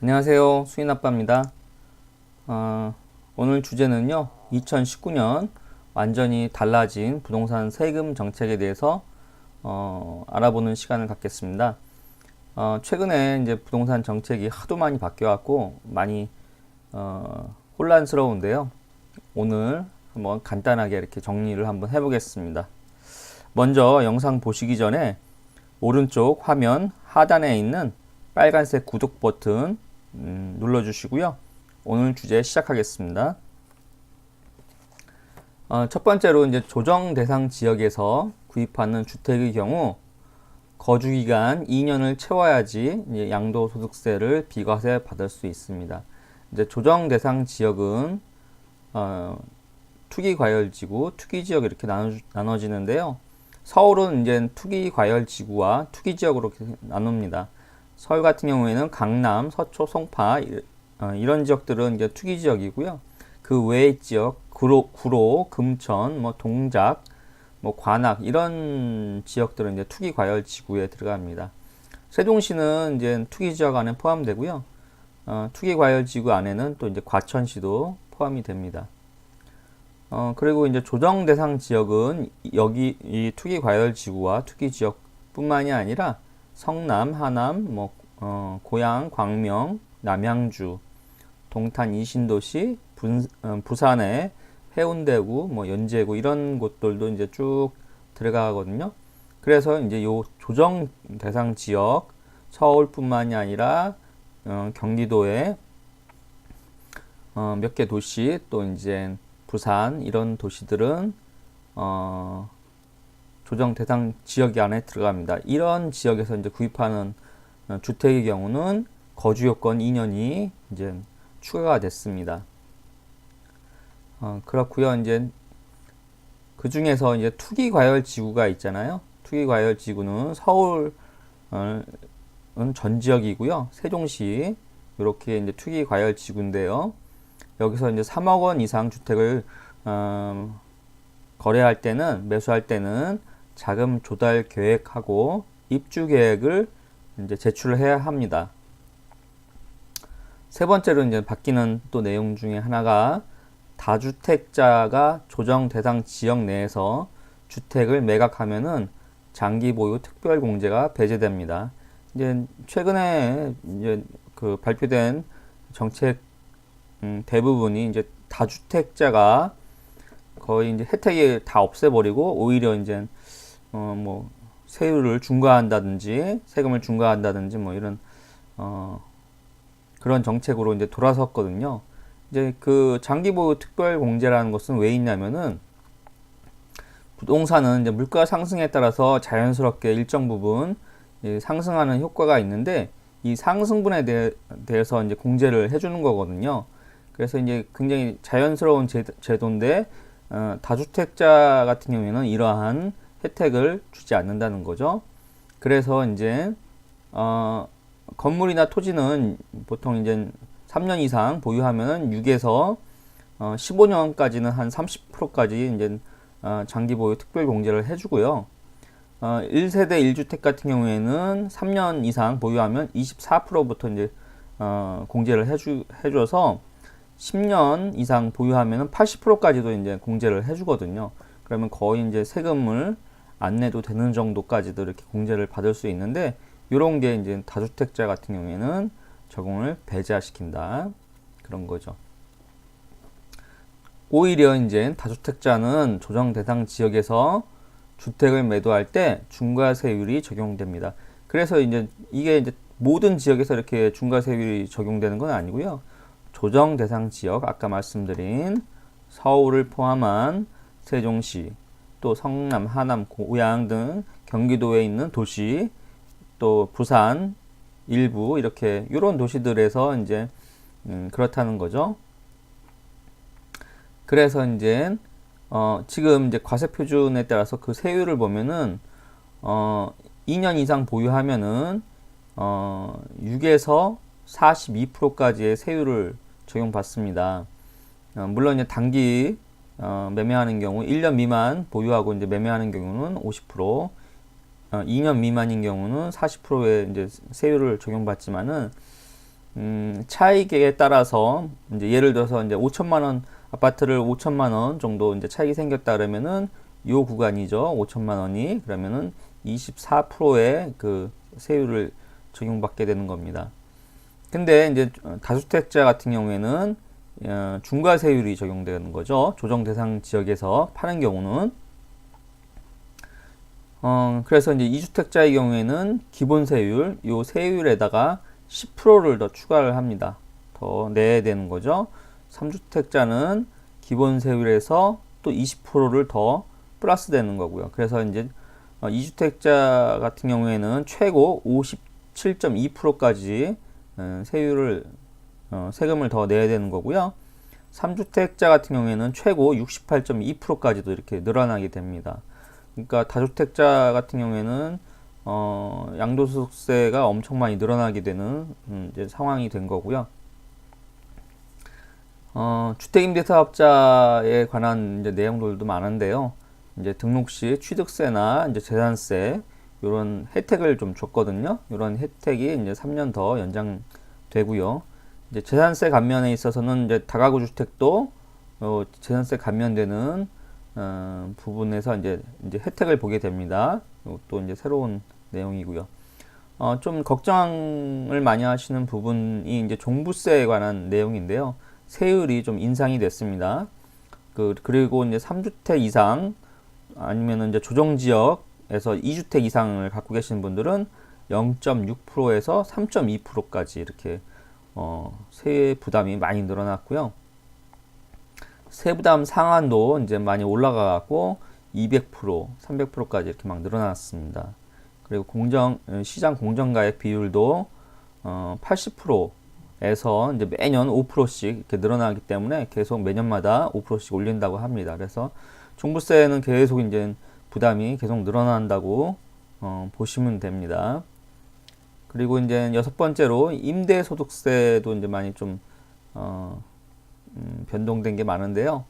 안녕하세요. 수인 아빠입니다. 어, 오늘 주제는요, 2019년 완전히 달라진 부동산 세금 정책에 대해서 어, 알아보는 시간을 갖겠습니다. 어, 최근에 이제 부동산 정책이 하도 많이 바뀌어갖고 많이 어, 혼란스러운데요. 오늘 한번 간단하게 이렇게 정리를 한번 해보겠습니다. 먼저 영상 보시기 전에 오른쪽 화면 하단에 있는 빨간색 구독 버튼 음, 눌러주시고요. 오늘 주제 시작하겠습니다. 어, 첫 번째로 이제 조정 대상 지역에서 구입하는 주택의 경우 거주 기간 2년을 채워야지 양도소득세를 비과세 받을 수 있습니다. 이제 조정 대상 지역은 어, 투기 과열 지구, 투기 지역 이렇게 나눠, 나눠지는데요. 서울은 이제 투기 과열 지구와 투기 지역으로 나눕니다. 서울 같은 경우에는 강남, 서초, 송파 어, 이런 지역들은 이제 투기 지역이고요. 그 외의 지역 구로, 구로, 금천, 뭐 동작, 뭐 관악 이런 지역들은 이제 투기 과열 지구에 들어갑니다. 세종시는 이제 투기 지역 안에 포함되고요. 어, 투기 과열 지구 안에는 또 이제 과천시도 포함이 됩니다. 어, 그리고 이제 조정 대상 지역은 여기 이 투기 과열 지구와 투기 지역뿐만이 아니라 성남, 하남, 뭐 어, 고양, 광명, 남양주, 동탄 이신도시, 분, 어, 부산의 해운대구, 뭐 연제구 이런 곳들도 이제 쭉 들어가거든요. 그래서 이제 요 조정 대상 지역 서울뿐만이 아니라 어, 경기도의 어, 몇 개 도시 또 이제 부산 이런 도시들은 어, 조정 대상 지역 안에 들어갑니다. 이런 지역에서 이제 구입하는 어, 주택의 경우는 거주 요건 2년이 이제 추가가 됐습니다. 어, 그렇고요. 이제 그 중에서 이제 투기 과열 지구가 있잖아요. 투기 과열 지구는 서울은 전 지역이고요. 세종시 이렇게 이제 투기 과열 지구인데요. 여기서 이제 3억 원 이상 주택을 어, 거래할 때는 매수할 때는 자금 조달 계획하고 입주 계획을 이제 제출을 해야 합니다. 세 번째로 이제 바뀌는 또 내용 중에 하나가 다주택자가 조정 대상 지역 내에서 주택을 매각하면은 장기 보유 특별 공제가 배제됩니다. 이제 최근에 이제 그 발표된 정책 음, 대부분이 이제 다주택자가 거의 이제 혜택이 다 없애버리고 오히려 이제 어 뭐 세율을 중과한다든지 세금을 중과한다든지 뭐 이런 어 그런 정책으로 이제 돌아섰거든요. 이제 그 장기 보유 특별 공제라는 것은 왜 있냐면은 부동산은 이제 물가 상승에 따라서 자연스럽게 일정 부분 상승하는 효과가 있는데 이 상승분에 대해, 대해서 이제 공제를 해주는 거거든요. 그래서 이제 굉장히 자연스러운 제도인데 어, 다주택자 같은 경우에는 이러한 혜택을 주지 않는다는 거죠. 그래서 이제 어, 건물이나 토지는 보통 이제 3년 이상 보유하면 6에서 어, 15년까지는 한 30%까지 이제 어, 장기 보유 특별 공제를 해주고요. 어, 1세대 1주택 같은 경우에는 3년 이상 보유하면 24%부터 이제 어, 공제를 해주, 해줘서 10년 이상 보유하면 80%까지도 이제 공제를 해주거든요. 그러면 거의 이제 세금을 안 내도 되는 정도까지도 이렇게 공제를 받을 수 있는데 이런 게 이제 다주택자 같은 경우에는 적용을 배제시킨다 그런 거죠. 오히려 이제 다주택자는 조정 대상 지역에서 주택을 매도할 때 중과세율이 적용됩니다. 그래서 이제 이게 이제 모든 지역에서 이렇게 중과세율이 적용되는 건 아니고요. 조정 대상 지역 아까 말씀드린 서울을 포함한 세종시 또 성남, 하남, 고양 등 경기도에 있는 도시 또 부산 일부 이렇게 이런 도시들에서 이제 음, 그렇다는 거죠. 그래서 이제 어, 지금 이제 과세 표준에 따라서 그 세율을 보면은 어, 2년 이상 보유하면은 어, 6에서 42%까지의 세율을 적용받습니다. 어, 물론 이제 단기 어, 매매하는 경우 1년 미만 보유하고 이제 매매하는 경우는 50%, 어, 2년 미만인 경우는 40%의 이제 세율을 적용받지만은 음, 차익에 따라서 이제 예를 들어서 이제 5천만 원 아파트를 5천만 원 정도 이제 차익이 생겼다 그러면은 요 구간이죠. 5천만 원이 그러면은 24%의 그 세율을 적용받게 되는 겁니다. 근데 이제 다주택자 같은 경우에는 어, 중과세율이 적용되는 거죠. 조정 대상 지역에서 파는 경우는 어, 그래서 이제 2주택자의 경우에는 기본 세율, 요 세율에다가 10%를 더 추가를 합니다. 더 내야 되는 거죠. 3주택자는 기본 세율에서 또 20%를 더 플러스 되는 거고요. 그래서 이제 2주택자 같은 경우에는 최고 57.2%까지 어, 세율을 어, 세금을 더 내야 되는 거고요. 3주택자 같은 경우에는 최고 68.2%까지도 이렇게 늘어나게 됩니다. 그러니까 다주택자 같은 경우에는 어, 양도소득세가 엄청 많이 늘어나게 되는 음, 이제 상황이 된 거고요. 어, 주택임대사업자에 관한 이제 내용들도 많은데요. 이제 등록 시 취득세나 이제 재산세 이런 혜택을 좀 줬거든요. 이런 혜택이 이제 3년 더 연장되고요. 이제 재산세 감면에 있어서는 이제 다가구 주택도 어, 재산세 감면되는 어, 부분에서 이제 이제 혜택을 보게 됩니다. 또 이제 새로운 내용이고요. 어, 좀 걱정을 많이 하시는 부분이 이제 종부세에 관한 내용인데요. 세율이 좀 인상이 됐습니다. 그, 그리고 이제 3주택 이상 아니면 이제 조정 지역에서 2주택 이상을 갖고 계시는 분들은 0.6%에서 3.2%까지 이렇게 어, 세 부담이 많이 늘어났고요. 세부담 상한도 이제 많이 올라가고 200%, 300%까지 이렇게 막 늘어났습니다. 그리고 공정 시장 공정가액 비율도 어, 80%에서 이제 매년 5%씩 이렇게 늘어나기 때문에 계속 매년마다 5%씩 올린다고 합니다. 그래서 종부세는 계속 이제 부담이 계속 늘어난다고 어, 보시면 됩니다. 그리고 이제 여섯 번째로 임대소득세도 이제 많이 좀 어, 음, 변동된 게 많은데요.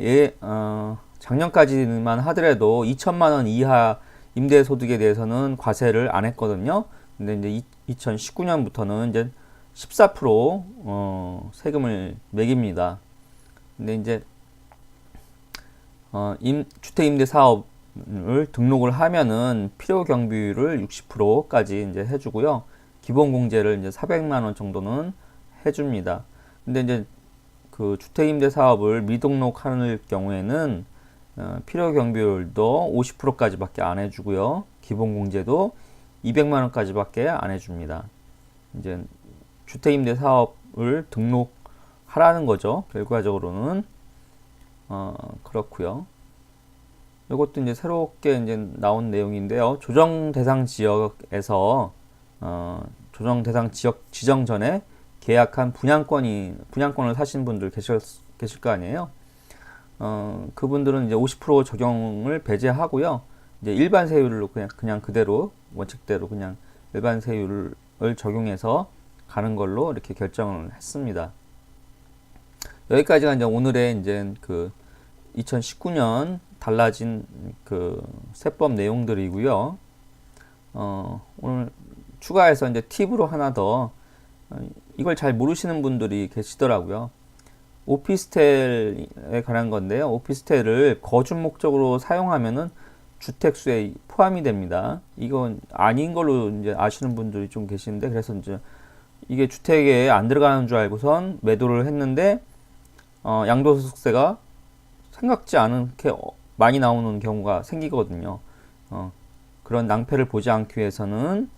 예, 어, 작년까지만 하더라도 2천만 원 이하 임대소득에 대해서는 과세를 안 했거든요. 근데 이제 2019년부터는 이제 14% 어, 세금을 매깁니다. 근데 이제 어, 임, 주택임대 사업 을 등록을 하면은 필요 경비율을 60%까지 이제 해주고요. 기본 공제를 이제 400만 원 정도는 해줍니다. 근데 이제 그 주택임대 사업을 미등록하는 경우에는 어, 필요 경비율도 50%까지밖에 안 해주고요. 기본 공제도 200만 원까지밖에 안 해줍니다. 이제 주택임대 사업을 등록하라는 거죠. 결과적으로는 어, 그렇고요. 이것도 이제 새롭게 이제 나온 내용인데요. 조정 대상 지역에서 어, 조정 대상 지역 지정 전에 계약한 분양권이 분양권을 사신 분들 계실 계실 거 아니에요. 어, 그분들은 이제 50% 적용을 배제하고요. 이제 일반 세율로 그냥 그냥 그대로 원칙대로 그냥 일반 세율을 적용해서 가는 걸로 이렇게 결정을 했습니다. 여기까지가 이제 오늘의 이제 그 2019년 달라진 그 세법 내용들이고요. 어, 오늘 추가해서 이제 팁으로 하나 더 어, 이걸 잘 모르시는 분들이 계시더라고요. 오피스텔에 관한 건데요. 오피스텔을 거주 목적으로 사용하면은 주택수에 포함이 됩니다. 이건 아닌 걸로 이제 아시는 분들이 좀 계시는데 그래서 이제 이게 주택에 안 들어가는 줄 알고선 매도를 했는데 어, 양도소득세가 생각지 않게 많이 나오는 경우가 생기거든요. 어, 그런 낭패를 보지 않기 위해서는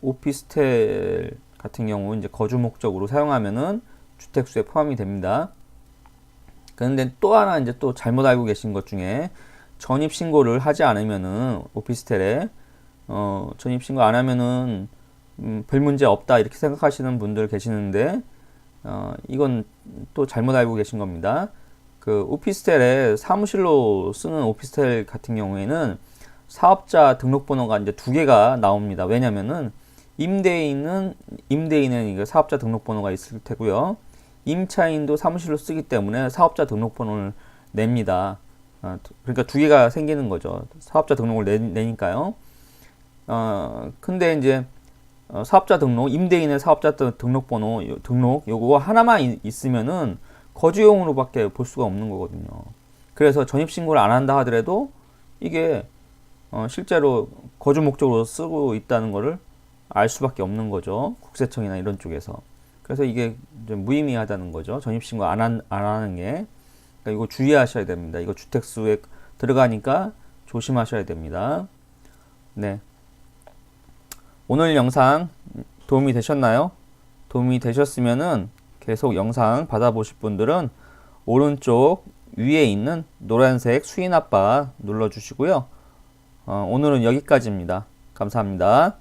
오피스텔 같은 경우 이제 거주 목적으로 사용하면은 주택수에 포함이 됩니다. 그런데 또 하나 이제 또 잘못 알고 계신 것 중에 전입 신고를 하지 않으면은 오피스텔에 어, 전입 신고 안 하면은 음, 별 문제 없다 이렇게 생각하시는 분들 계시는데 어, 이건 또 잘못 알고 계신 겁니다. 그 오피스텔에 사무실로 쓰는 오피스텔 같은 경우에는 사업자 등록번호가 이제 두 개가 나옵니다. 왜냐면은 임대인은 임대인은 이거 사업자 등록번호가 있을 테고요. 임차인도 사무실로 쓰기 때문에 사업자 등록번호를 냅니다. 어, 그러니까 두 개가 생기는 거죠. 사업자 등록을 내, 내니까요. 어, 근데 이제 어, 사업자 등록, 임대인의 사업자 등- 등록번호 요- 등록 요거 하나만 이- 있으면은 거주용으로밖에 볼 수가 없는 거거든요. 그래서 전입 신고를 안 한다 하더라도 이게 어, 실제로 거주 목적으로 쓰고 있다는 거를 알 수밖에 없는 거죠. 국세청이나 이런 쪽에서. 그래서 이게 좀 무의미하다는 거죠. 전입 신고 안, 한, 안 하는 게. 그러니까 이거 주의하셔야 됩니다. 이거 주택수에 들어가니까 조심하셔야 됩니다. 네. 오늘 영상 도움이 되셨나요? 도움이 되셨으면은 계속 영상 받아보실 분들은 오른쪽 위에 있는 노란색 수인 아빠 눌러주시고요. 어, 오늘은 여기까지입니다. 감사합니다.